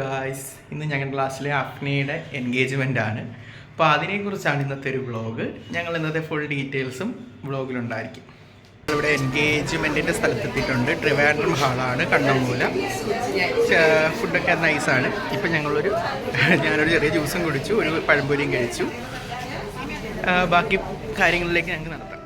Guys ഇന്ന് ഞങ്ങളുടെ ക്ലാസ്സിലെ അഫ്നയുടെ എൻഗേജ്മെന്റ് ആണ്. അപ്പോൾ അതിനെക്കുറിച്ചാണ് ഇന്നത്തെ ഒരു വ്ളോഗ് ഞങ്ങൾ ഇന്നത്തെ ഫുൾ ഡീറ്റെയിൽസും വ്ളോഗിലുണ്ടായിരിക്കും ഇവിടെ എൻഗേജ്മെന്റിന്റെ സ്ഥലത്തെത്തിയിട്ടുണ്ട്. ട്രിവാൻഡ്രം ഹാളാണ് കണ്ണമൂല ഫുഡൊക്കെ നൈസാണ് ഇപ്പം ഞങ്ങളൊരു ഞാനൊരു ചെറിയ ജ്യൂസും കുടിച്ചു ഒരു പഴംപൊരിയും കഴിച്ചു. ബാക്കി കാര്യങ്ങളിലേക്ക് ഞങ്ങൾക്ക് നടത്താം.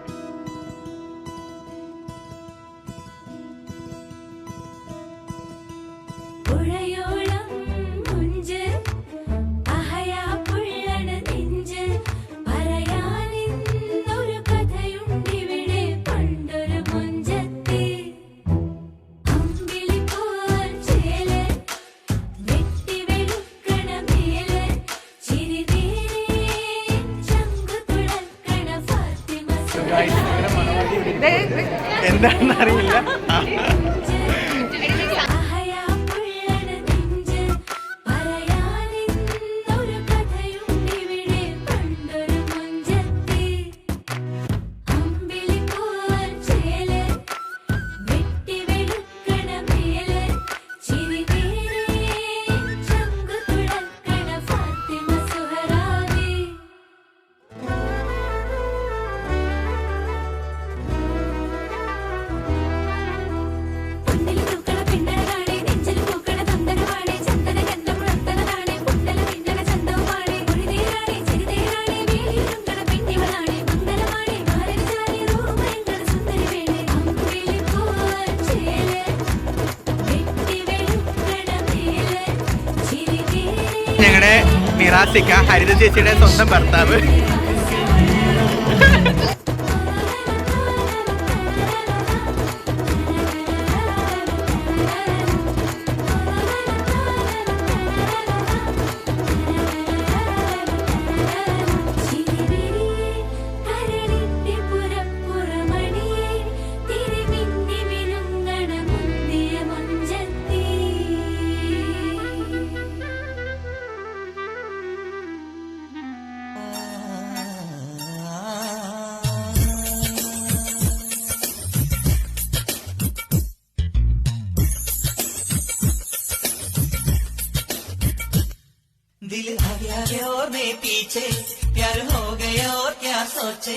എന്താണെന്ന് ഞങ്ങളുടെ മിറാസിക്ക ഹരിത ചേച്ചിയുടെ സ്വന്തം ഭർത്താവ്. आगे और मैं पीछे, प्यार हो और क्या सोचे?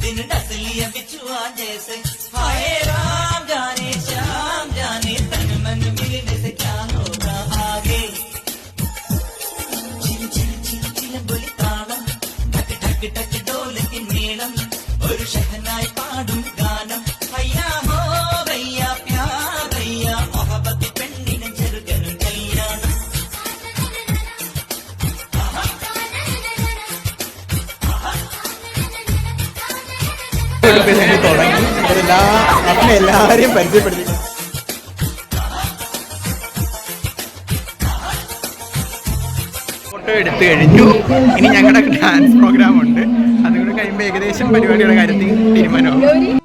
दिन डस लिया बिछुआ जैसे। हाय राम जाने, श्याम जाने, तन मन मिलने से क्या होगा आगे? चिल चिल चिल चिल बोली ताड़ा ढक ढक ढक डोल के मेलम। और शहनाई पाड़ूँगा തുടങ്ങി എല്ലാ പരിചയപ്പെടുത്തി ഫോട്ടോ എടുത്തു കഴിഞ്ഞു ഇനി ഞങ്ങളുടെ ഡാൻസ് പ്രോഗ്രാം ഉണ്ട്. അതുകൊണ്ട് കഴിയുമ്പോൾ ഏകദേശം പരിപാടിയുടെ കാര്യത്തിൽ തീരുമാനമാവും.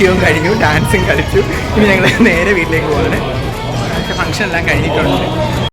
നിശ്ചയവും കഴിഞ്ഞു ഡാൻസും കളിച്ചു. ഇനി ഞങ്ങൾ നേരെ വീട്ടിലേക്ക് പോവാണ്. ഫംഗ്ഷൻ എല്ലാം കഴിഞ്ഞിട്ടുണ്ട്.